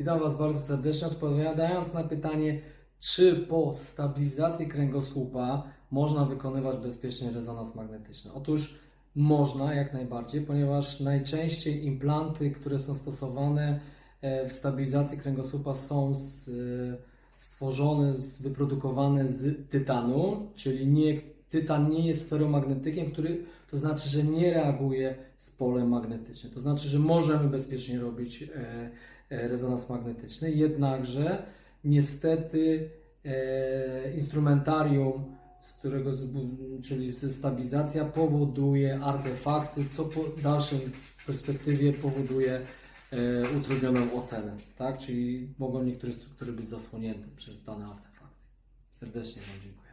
Witam Was bardzo serdecznie, odpowiadając na pytanie, czy po stabilizacji kręgosłupa można wykonywać bezpiecznie rezonans magnetyczny. Otóż można jak najbardziej, ponieważ najczęściej implanty, które są stosowane e, w stabilizacji kręgosłupa są e, stworzone, wyprodukowane z tytanu, czyli nie, tytan nie jest feromagnetykiem, który, to znaczy, że nie reaguje z polem magnetycznym. To znaczy, że możemy bezpiecznie robić e, e, rezonans magnetyczny, jednakże niestety e, instrumentarium, z którego, czyli stabilizacja powoduje artefakty, co po dalszej perspektywie powoduje e, utrudnioną ocenę, tak? Czyli mogą niektóre struktury być zasłonięte przez dane artefakty. Serdecznie Wam dziękuję.